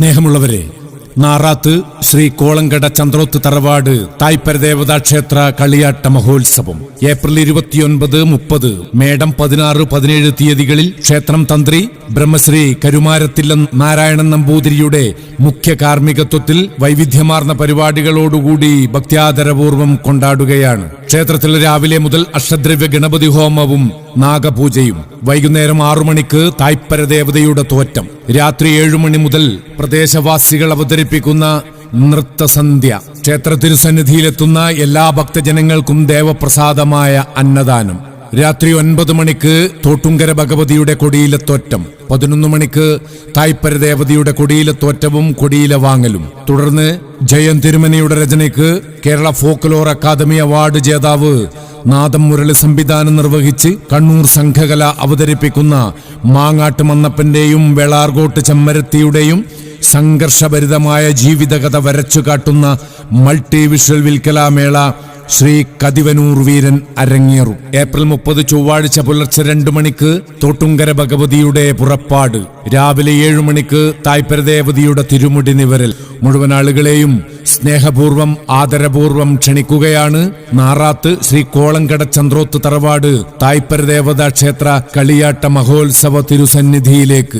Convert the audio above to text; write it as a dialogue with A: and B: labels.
A: സ്നേഹമുള്ളവരെ നാറാത്ത് ശ്രീ കോളങ്കട ചന്ദ്രോത്ത് തറവാട് തായ്പരദേവതാ ക്ഷേത്ര കളിയാട്ട മഹോത്സവം. ഏപ്രിൽ ഇരുപത്തിയൊൻപത് മുപ്പത് മേടം പതിനാറ് പതിനേഴ് തീയതികളിൽ ക്ഷേത്രം തന്ത്രി ബ്രഹ്മശ്രീ കരുമാരത്തിൽ നാരായണൻ നമ്പൂതിരിയുടെ മുഖ്യ കാർമ്മികത്വത്തിൽ വൈവിധ്യമാർന്ന പരിപാടികളോടുകൂടി ഭക്ത്യാദരപൂർവം കൊണ്ടാടുകയാണ്. ക്ഷേത്രത്തിൽ രാവിലെ മുതൽ അഷ്ടദ്രവ്യ ഗണപതി ഹോമവും നാഗപൂജയും. വൈകുന്നേരം ആറു മണിക്ക് തായ്പര ദേവതയുടെ തോറ്റം. രാത്രി ഏഴുമണി മുതൽ പ്രദേശവാസികൾ അവതരിപ്പിക്കുന്ന നൃത്തസന്ധ്യ. ക്ഷേത്രത്തിനു സന്നിധിയിലെത്തുന്ന എല്ലാ ഭക്തജനങ്ങൾക്കും ദേവപ്രസാദമായ അന്നദാനം. രാത്രി ഒൻപത് മണിക്ക് തോട്ടുങ്കര ഭഗവതിയുടെ കൊടിയിലെ തോറ്റം. പതിനൊന്ന് മണിക്ക് തായ്പര ദേവതയുടെ കൊടിയിലത്തോറ്റവും കൊടിയിലെ വാങ്ങലും. തുടർന്ന് ജയൻ തിരുമനിയുടെ രചനയ്ക്ക് കേരള ഫോക്ലോർ അക്കാദമി അവാർഡ് ജേതാവ് നാദം മുരളി സംവിധാനം നിർവഹിച്ച് കണ്ണൂർ സംഘകല അവതരിപ്പിക്കുന്ന മാങ്ങാട്ട് മന്നപ്പന്റെയും വെളാർകോട്ട് ചെമ്മരത്തിയുടെയും സംഘർഷഭരിതമായ ജീവിതകഥ വരച്ചു കാട്ടുന്ന മൾട്ടി വിഷ്വൽ വിൽക്കലാമേള ശ്രീ കതിവനൂർ വീരൻ അരങ്ങേറും. ഏപ്രിൽ മുപ്പത് ചൊവ്വാഴ്ച പുലർച്ചെ രണ്ടു മണിക്ക് തോട്ടുങ്കര ഭഗവതിയുടെ പുറപ്പാട്. രാവിലെ ഏഴു മണിക്ക് തായ്പരദേവതിയുടെ തിരുമുടി നിവരൽ. മുഴുവൻ ആളുകളെയും സ്നേഹപൂർവം ആദരപൂർവം ക്ഷണിക്കുകയാണ് നാറാത്ത് ശ്രീ കോളങ്കട ചന്ദ്രോത്ത് തറവാട് തായ്പരദേവതാ ക്ഷേത്ര കളിയാട്ട മഹോത്സവ തിരുസന്നിധിയിലേക്ക്.